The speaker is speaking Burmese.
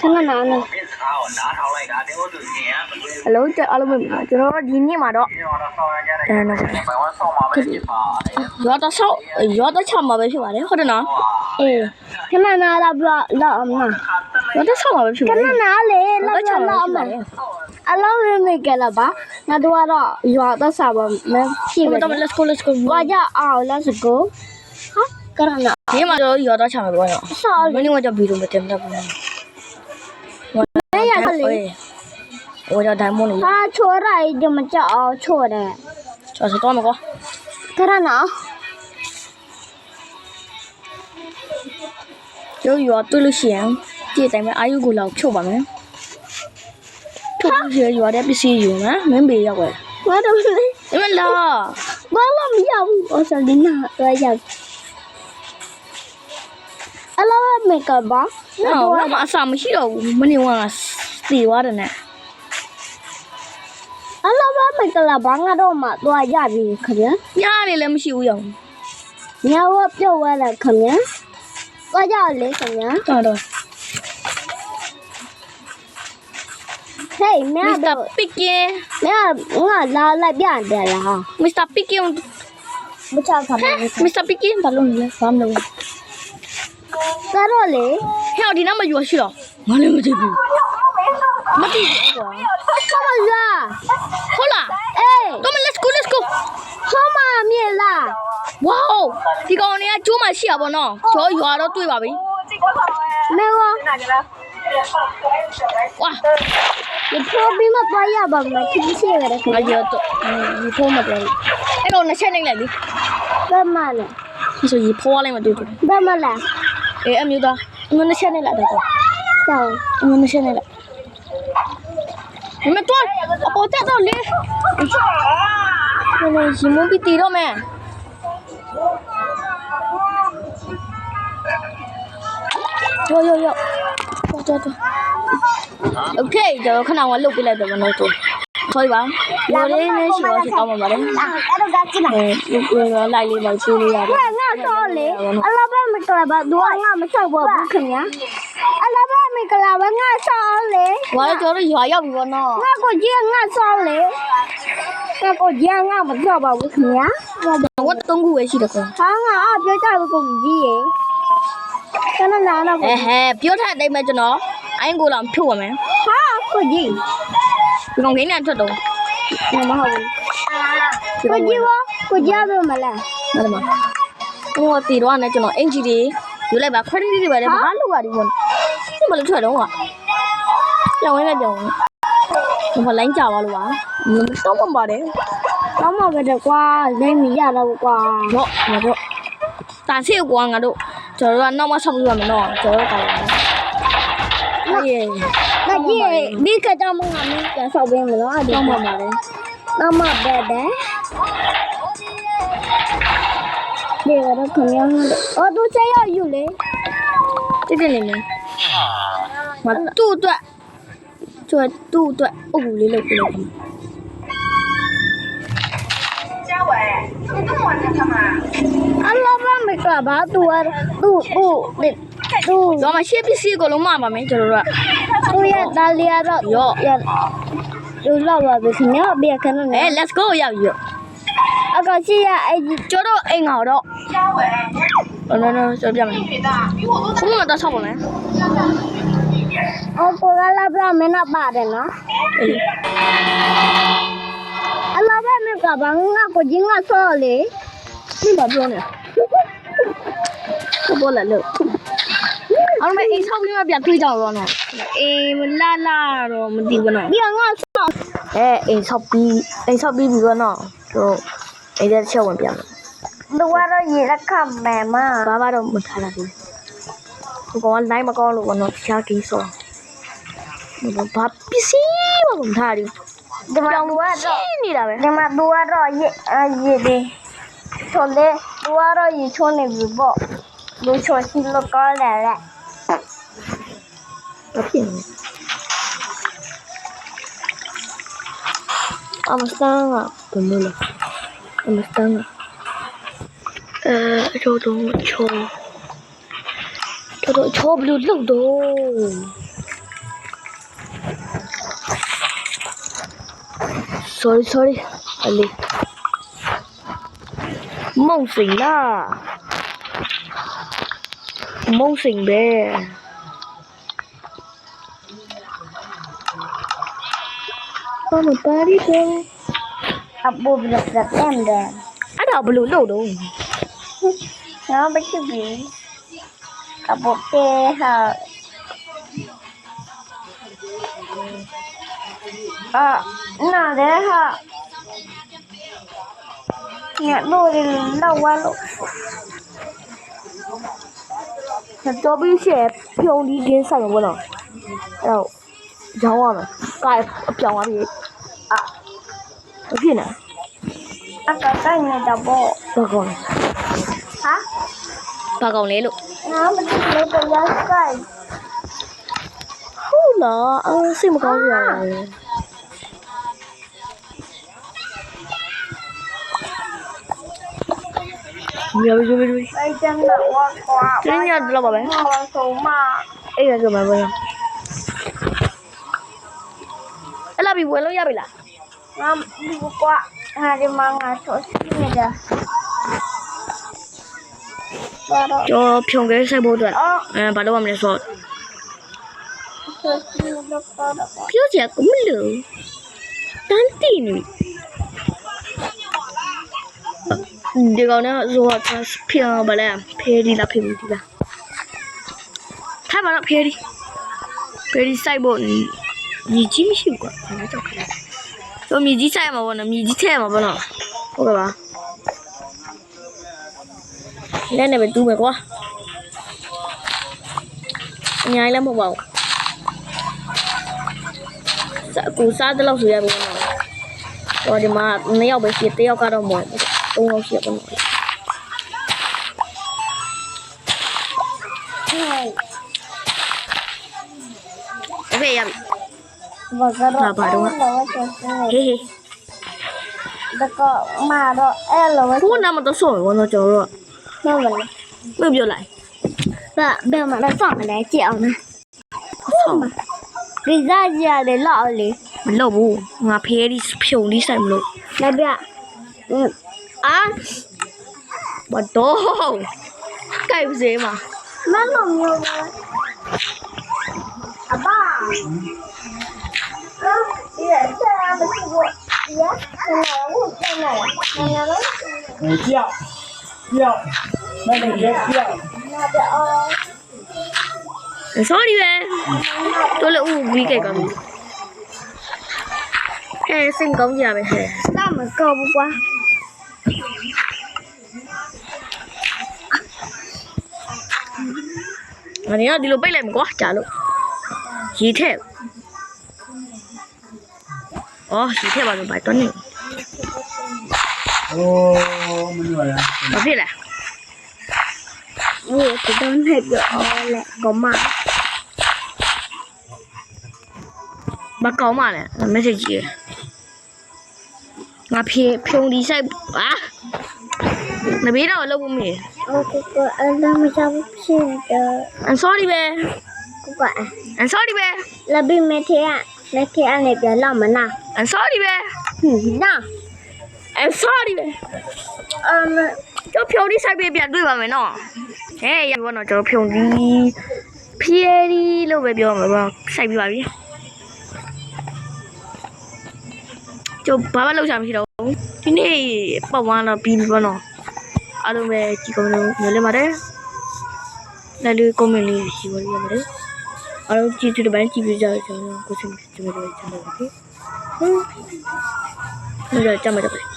ခဏနာနေမင်းစကားကိုနားထောင်လိုက်တာတင်းဟုတ်သူရှင်ရမတွေ့ဟယ်လိုကျအားလုံးပဲကျွန်တော်တို့ဒီနေ့မှာတော့ဘူးတော့ဆောင်းရကြတယ်ဘယ်ဝမ်းဆောင်းမှာပဲဖြစ်ပါလေရောတော့ဆောက်ရောတော့ချမှာပဲဖြစ်ပါတယ်ဟုတ်တယ်နော်အေးခဏနာလာပြတော့အမရောတော့ဆောက်မှာပဲဖြစ်ပါတယ်ခဏနာလေတော့ချမှာဖြစ်ပါတယ်အလောင်းရနေကြလားပါငါတို့ကတော့ရွာတော့စားပါမယ်ဖြစ်ပါတယ် let's go let's go ဘာကြအောင် let's go ဟာကရနာဒီမှာတော့ရွာတော့ချမှာပဲတော့ဆောက်မင်းကတော့ဗီဒီယိုမတင်တတ်ဘူး 没呀，这里。我叫戴梦里。他戳了一怎么叫戳的？这是多么个？看看哪？有药对了线，这咱们还有个老球吧没？球不是药的必须有吗？没没要过。我都是。你们啦，我老没要，我说你拿我要。 အလားမေကဘာနော်ဘာအစာမရှိတော့ဘူးမနေဝကစီသွားတယ်နဲ့အလားဘာမေကလာဘာငါတော့မှသွားရပြီခင်ဗျာညားနေလည်းမရှိဘူးရောင်ညာဝပြုတ်သွားတယ်ခင်ဗျာသွားကြလေခင်ဗျာတော်တော်ဟေးမင်းတော့ Pikin မင်းငါလာလိုက်ပြန်တယ်လား Mr. Pikin မချခါဘူး Mr. Pikin ဘာလို့လဲဘာ မလို့ဒါတော့လေဟဲ့ဒီနားမှာယူရှိတော့ငါလည်းမသိဘူးမသိဘူးကွာဟုတ်ပါလားဟုတ်လားအေးတော့ let's go let's go ဟောမမြင်လား wow ဒီကောင်တွေကကျိုးမှရှိရပါတော့ကျော်ရွာတော့တွေ့ပါပြီမေဝဝါဒီဖိုးပြီးမသွားရပါမလားခင်းရှိရတယ်ခင်ဗျာတော့ဒီဖိုးမသွားအဲ့တော့နှစ်ချက်နေလိုက်လေဘယ်မှာလဲဒီဆိုဒီဖိုးလိုက်မတွေ့ဘူးဘယ်မှာလဲ အေးအမျိုးသားအမျိုးနဲ့ချက်နေလိုက်တော့တောင်းအမျိုးနဲ့ချက်နေလိုက်မတော်အပေါ်တက်တော့လေနည်းရှင်မပြီးတီတော့မယ်ယောယောယောတော်တော်တော်โอเคကျွန်တော်ခဏကလုတ်ပြလိုက်တော့မလို့တော့ခေါ်ပါလော်လေးနဲ့ရှိတော့ရှိတော့မှာပါလေ အဲ့တော့ကကြည့်ပါ အဲလုတ်လိုက်လေးပါပြေးလေးရတယ် ငါငါဆောလေအလား ပဲမကလာပါသူကငါမဆောက်ပါဘူးခင်ဗျာအလားပဲမကလာပါငါဆောလေ။ဘာလဲကျွန်တော်တို့ရွာရောက်ပြီပေါ့နော်ငါကိုကြီးငါဆောလေငါကိုကြီးငါမဆောက်ပါဘူးခင်ဗျာ။ဝတ်သုံးခုပဲရှိတယ်ကွာဟာငါအပြောကြဘူးကိုကြီးရေကနလာတော့။အဲဟဲပြောထားတဲ့အတိုင်းပဲကျွန်တော်အိုင်းကိုလာဖြုတ်ရမယ်ဟာကိုကြီး။ဒီကောင်ခင်းနဲ့ထွက်တော့မဟုတ်ဘူးကိုကြီးရောကိုကြီးပဲမလားနားတယ်မ။ ဟိုတီတော့နဲ့ကျွန်တော်အင်ဂျီတွေယူလိုက်ပါ credit တွေပါလေဘာလို့ပါဒီကောဒီမလို့ထွက်တော့ကပြောင်းဝင်နေပြောင်းဝင်ကျွန်တော်လိုင်းကြပါလို့ပါမတော့မှပါတယ်တော့မှပဲကွာနိုင်မီရတော့ကွာတော့ငါတို့တာစီကွာငါတို့ကျွန်တော်ကနောက်မှဆောက်ပြရမယ်နော်ကျွန်တော်ကလည်းအေးမကြီးဒီကတော့မငါမင်းကဆောက်ပေးမယ်နော်အဲ့ဒီတော့မှပါတယ်တော့မှပဲတယ် ကတော့ခင်ဗျားတို့အော်သူချက်ရယူလေ။တိတိနေနေ။မတူ့အတွက်ကျွတ်တူ့အတွက်အုပ်ကူလေးလုပ်ပြလိုက်ပါအလောဘမကဘာသူရသူ့သူ့သူ့။တော့မှရှေ့ပစ္စည်းကိုလုံးမပါမယ်ကျွန်တော်တို့ကသူရဒါလီရတော့ရော့ရသူလောက်ပါပြီခင်ဗျားပြခဏ။နဲ့အဲ let's go ရောက်ပြီရော့ အကရှိရအဲ့ဒီ။ကျွန်တော်အိမ်ငါတော့။နော်နော်နော်ကျွန်တော်ပြမယ်။ခုမှတော့ဆောက်ပါမယ်အော်ပေါ်လာပြမင်းပါတယ်နော်။အေးအလောဘမကဘာငါကိုကြီးငါဆောလေ။ဒီမှာပြောနေ။ကိုပေါ်လာလို့။အောင်မအိမ်ဆောက်ပြီးမှပြန်တွေးကြတော့နော်။အေးမလာလာတော့မသိဘူးနော်ဒီငါဆော။အဲအိမ်ဆောက်ပြီးအိမ်ဆောက်ပြီးပြီပေါ့နော်။တို့ အိမ်ထဲချက်ဝင်ပြန်မယ်သူကတော့ရေလက်ခမယ်မ။ဘာမှတော့မထားလိုက်ဘူး။ဒီကောင်ကလိုင်းမကောင်းလို့ပေါ့နော်။တခြားကိစ္စ။ဘာပစ္စည်းမှမထားဘူးဒီမှာ။သူကတော့ရှင်းနေတာပဲဒီမှာသူကတော့ရေအရေဒီဆိုလေသူကတော့ရေချုံးနေပြီပေါ့လူချောရှိလို့ကောင်းတယ်လေ။ဘာဖြစ်နေလဲ။အမစတန်ကဘယ်လိုလဲ။ understand? Ee, çok doğru, çok. Çok doğru, çok blue, çok doğru. Sorry, sorry. Ali. Mông xỉnh la. Mông xỉnh bè. I'm a body boy. မုံစိန်လားမုံစိန်ပဲဘာမပါရီတော့အပူပြတ်ပြတ်တယ်အဲ့ဒါဘယ်လိုလုပ်တော့နော်ဘာဖြစ်ပြီအပူပေဟာအာနာတဲ့ဟာညလို့လောက်ဝါလို့တော်ပြီးရှယ်ဖြုံဒီကင်းဆိုင်ဘောနော်အဲ့တော့ရောင်းရမယ်ကာအပြောင်းသွားပြီ အာမဖြစ်နဲ့အကတိုင်းနေတာပေါ့ဘာကောင်းလဲဟာဘာကောင်းလဲလို့နော်ဘာဖြစ်လဲတရားဆိုင်ဟုတ်လားအစိတ်မကောင်းကြရဘူးမြေပြီပြီပြီအဲ့ကျန်တော့ဝါကွာကျင်း ရတော့ပါပဲဟောဆုံးမအဲ့ရဆိုမှာပဲအဲ့လာပြီဝယ်လို့ရပြီလားငါဒီကွာဟာဒီမှာငါဆိုစီနေတာဘာတော့ကျော်ဖြုံခဲဆိုင်ဖို့အတွက်အော်အဲဘာလို့ရမလဲဆိုတော့ဆိုစီတော့တော့ပြောချင်ကမလို့တန်းတီနေဒီကောင်နဲ့ဆိုတော့ဖြောဘာလဲဖေးဒီလားဖေးဘူးဒီလားထားပါတော့ဖေးဒီဖေးဒီစိုက်ဖို့ညီကြီးမရှိဘူးကွာဘာကြောက်ခလဲ တော့မြကြီးစိုက်မှာပေါ့နော်မြကြီးထဲမှာပေါ့နော်ဟုတ်ကဲ့ပါလဲနေပဲတူးမယ်ကွာအများကြီးလည်းမဟုတ်ပါဘူးစားကိုစားတဲ့လောက်ဆိုရပါတော့။ဟောဒီမှာနှစ်ယောက်ပဲရှိတယ်တစ်ယောက်ကတော့မဟုတ်ဘူး။သုံးယောက်ရှိရပါတော့ဟဲ့။ ဘာကတော့ဘာဘာတော့လောဆိုစီ။ဟေးဟေးဒါကမာတော့အဲ့လို။ကိုနာမတော့ဆော့ဘောတော့ကျွန်တော်တို့နော်မလဲကမပြောလိုက်ဒါဘယ်မှာလဲစောင့်မလဲကြည့်အောင်နော်။ဆော့ဒီစားကြရတယ်လောက်လေမလုပ်ဘူး။ငါဖေးဒီဖြုံဒီဆိုင်မလို့လက်ပြအာဘာတော့။ကြိုက်ပါစေမှာမလုံးမျိုးပဲအပါ ရဆရာကိုပြန်လာတယ်နော် 你叫叫，那你别叫。 နာတော့ ။ sorry ပဲ။တို့လည်းဦးပြီးကြိုက်ကောင်းပြီ။ဟဲ့စိတ်ကောင်းကြရပဲဟဲ့ 那么高不瓜？ ။ငါနေကဒီလိုပိတ်လိုက်မှာကွာကြာလို့။ရေထက်။ Ồ, chỉ thế bảo được bài toán này. Ồ, mình rồi à. Có gì là? Ủa, cái đơn hết rồi là có mà. Bà có mà nè, là mấy cái gì? Mà phi ông đi xe à? Nó biết đâu lâu không nhỉ? Ồ, cái cô ăn đâu mà sao không Ăn xóa đi về. Cô gọi à? Ăn xóa đi về. Là bên mẹ thế ạ. လက်ခင်အနေပြန်လောက်မလား I'm sorry ပဲ နာ I'm sorry ပဲ um ကျွန်တော်ဖြုံဒီဆိုင်ပေးပြန်တွေ့ပါမယ်နော်ဟဲ့ရပါတော့ကျွန်တော်ဖြုံဒီဖီရီလို့ပဲပြောမှာပေါ့ဆိုင်ပြပါပြီကျွန်တော်ဘာမှလောက်ချင်မရှိတော့ဘူးဒီနေ့ပတ်ဝန်းတော့ပြီးပြီပေါ့နော်အားလုံးပဲကြည်ကောင်းလို့ညလည်းပါတယ်လည်းလေးကွန်မန့်လေးရှိပါလိမ့်မယ် စင်ကျွန်တော်တို့ချမ်းသာပါစေဟမ်ညကြမ်းမှာတော့